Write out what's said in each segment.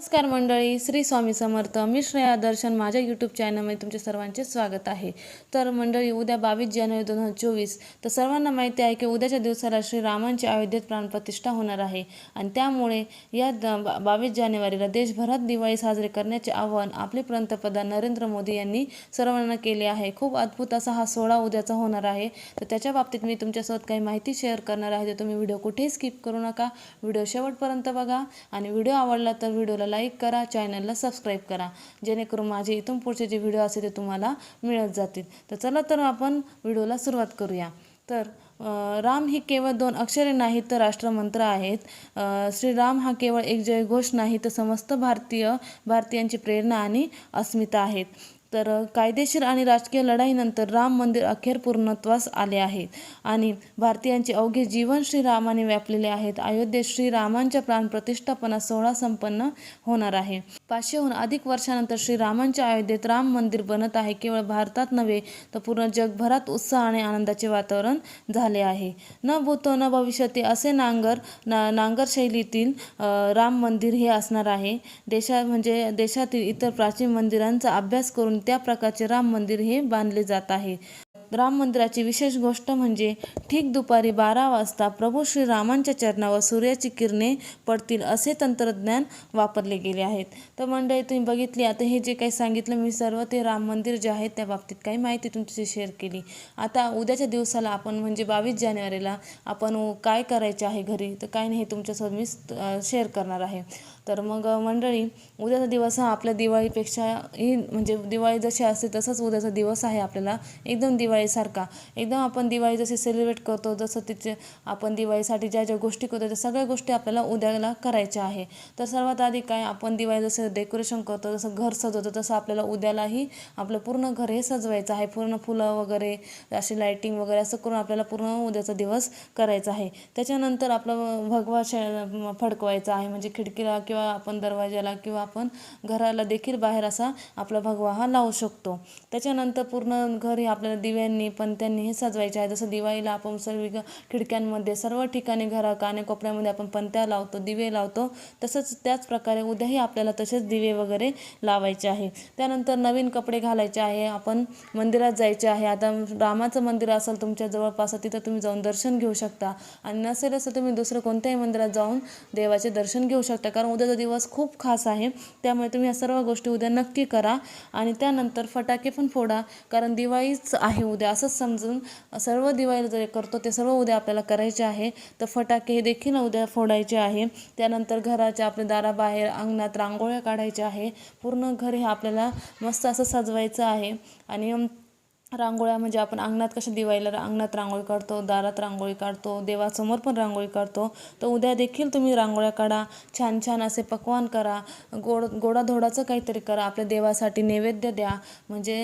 नमस्कार मंडळी श्री स्वामी समर्थ. मी श्रेया दर्शन. माझ्या यूट्यूब चॅनलमध्ये तुमचे सर्वांचे स्वागत आहे. तर मंडळी उद्या बावीस जानेवारी दोन हजार चोवीस. तर सर्वांना माहिती आहे की उद्याच्या दिवसाला श्रीरामांची अयोध्येत प्राणप्रतिष्ठा होणार आहे. आणि त्यामुळे या द बा बावीस जानेवारीला देशभरात दिवाळी साजरी करण्याचे आवाहन आपले पंतप्रधान नरेंद्र मोदी यांनी सर्वांना केले आहे. खूप अद्भुत असा हा सोहळा उद्याचा होणार आहे. तर त्याच्या बाबतीत मी तुमच्यासोबत काही माहिती शेअर करणार आहे. तर तुम्ही व्हिडिओ कुठेही स्किप करू नका. व्हिडिओ शेवटपर्यंत बघा. आणि व्हिडिओ आवडला तर व्हिडिओला लाईक करा चॅनलला सबस्क्राईब करा. जेणेकरून माझे इथून पुढचे जे व्हिडिओ असेल ते तुम्हाला मिळत जातील. तर चला तर आपण व्हिडिओला सुरुवात करूया. तर राम ही केवळ दोन अक्षरे नाहीत तर राष्ट्रमंत्र आहेत. श्रीराम हा केवळ एक जयघोष नाही तर समस्त भारतीय भारतीयांची प्रेरणा आणि अस्मिता आहेत. तर कायदेशीर आणि राजकीय लढाईनंतर राम मंदिर अखेर पूर्णत्वास आले आहे. आणि भारतीयांचे अवघे जीवन श्रीरामाने व्यापलेले आहेत. अयोध्येत श्रीरामांच्या प्राणप्रतिष्ठापना सोहळा संपन्न होणार आहे. पाचशेहून अधिक वर्षानंतर श्रीरामांच्या अयोध्येत राम मंदिर बनत आहे. केवळ भारतात नव्हे तर पूर्ण जगभरात उत्साह आणि आनंदाचे वातावरण झाले आहे. न भूतो न भविष्यते असे नांगर ना नांगर शैलीतील राम मंदिर हे असणार आहे. देशा म्हणजे देशातील इतर प्राचीन मंदिरांचा अभ्यास करून त्या प्रकारचे राम मंदिर हे बांधले जात आहे. राम मंदिराची विशेष गोष्ट म्हणजे ठीक दुपारी बारा वाजता प्रभू श्रीरामांच्या चरणावर सूर्याची किरणे पडतील असे तंत्रज्ञान वापरले गेले आहेत. तर मंडळी तुम्ही बघितली आता हे जे काही सांगितलं मी सर्व ते राम मंदिर जे आहे त्या बाबतीत काही माहिती तुमच्याशी शेअर केली. आता उद्याच्या दिवसाला आपण म्हणजे बावीस जानेवारीला आपण काय करायचे आहे घरी? तर काय नाही हे तुमच्यासोबत मी शेअर करणार आहे. तर मग मंडळी उद्याचा दिवस हा आपल्या दिवाळीपेक्षा ही म्हणजे दिवाळी जशी असते तसंच उद्याचा दिवस आहे आपल्याला एकदम दिवाळीसारखा. एकदम आपण दिवाळी जशी सेलिब्रेट करतो जसं तिचे आपण दिवाळीसाठी ज्या ज्या गोष्टी करतो त्या सगळ्या गोष्टी आपल्याला उद्याला करायच्या आहे. तर सर्वात आधी काय आपण दिवाळी जसं डेकोरेशन करतो जसं घर सजवतो तसं आपल्याला उद्यालाही आपलं पूर्ण घर हे सजवायचं आहे. पूर्ण फुलं वगैरे अशी लाईटिंग वगैरे असं करून आपल्याला पूर्ण उद्याचा दिवस करायचा आहे. त्याच्यानंतर आपलं भगवा फडकवायचा आहे म्हणजे खिडकीला किंवा आपण दरवाजाला किंवा आपण घराला देखील बाहेर असा आपला भगवा हा लावू शकतो. त्याच्यानंतर पूर्ण घर हे आपल्याला दिव्यांनी पंत्यांनी हे सजवायचे आहे. जसं दिवाळीला आपण सर्व खिडक्यांमध्ये सर्व ठिकाणी घरा कानेकोपऱ्यामध्ये आपण पंत्या लावतो दिवे लावतो. तसंच त्याच प्रकारे उद्याही आपल्याला तसेच दिवे वगैरे लावायचे आहे. त्यानंतर नवीन कपडे घालायचे आहे. आपण मंदिरात जायचे आहे. आता रामाचं मंदिर असेल तुमच्या जवळपास तिथं तुम्ही जाऊन दर्शन घेऊ शकता. आणि नसेल असं तुम्ही दुसरं कोणत्याही मंदिरात जाऊन देवाचे दर्शन घेऊ शकता. कारण उद्याचा दिवस खूप खास आहे. त्यामुळे तुम्ही या सर्व गोष्टी उद्या नक्की करा आणि त्यानंतर फटाके पण फोडा कारण दिवाळीच आहे उद्या. असंच समजून सर्व दिवाळीला जे करतो ते सर्व उद्या आपल्याला करायचे आहे. तर फटाके हे देखील उद्या फोडायचे आहे. त्यानंतर घराच्या आपल्या दाराबाहेर अंगणात रांगोळ्या काढायच्या आहे. पूर्ण घर हे आपल्याला मस्त असं सजवायचं आहे. आणि रांगोळ्या म्हणजे आपण अंगणात कशा दिवाळीला अंगणात रांगोळी काढतो दारात रांगोळी काढतो देवासमोर पण रांगोळी काढतो तर उद्या देखील तुम्ही रांगोळ्या काढा छान छान असे पक्वान करा गोड गोडाधोडाचं काहीतरी करा आपल्या देवासाठी नैवेद्य द्या म्हणजे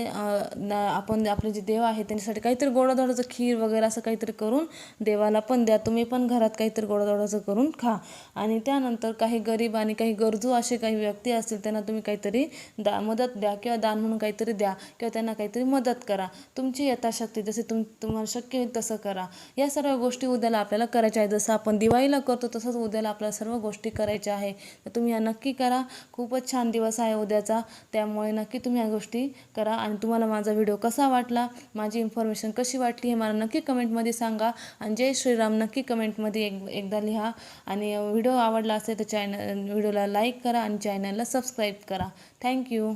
आपण आपले जे देव आहे त्यांच्यासाठी काहीतरी गोडाधोडाचं खीर वगैरे असं काहीतरी करून देवाला पण द्या तुम्ही पण घरात काहीतरी गोडाधोडाचं करून खा. आणि त्यानंतर काही गरीब आणि काही गरजू असे काही व्यक्ती असतील त्यांना तुम्ही काहीतरी दा मदत द्या किंवा दान म्हणून काहीतरी द्या किंवा त्यांना काहीतरी मदत करा. तुमची यथाशक्ती जसे तुम तुम्हाला शक्य होईल तसं करा. या सर्व गोष्टी उद्याला आपल्याला करायच्या आहे जसं आपण दिवाळीला करतो तसंच उद्याला आपल्याला सर्व गोष्टी करायच्या आहे. तर तुम्ही या नक्की करा. खूपच छान दिवस आहे उद्याचा. त्यामुळे नक्की तुम्ही या गोष्टी करा. आणि तुम्हाला माझा व्हिडिओ कसा वाटला माझी इन्फॉर्मेशन कशी वाटली हे मला नक्की कमेंटमध्ये सांगा. आणि जय श्रीराम नक्की कमेंटमध्ये एक एकदा लिहा. आणि व्हिडिओ आवडला असेल तर चॅनल व्हिडिओला लाईक करा आणि चॅनलला सबस्क्राईब करा. थँक्यू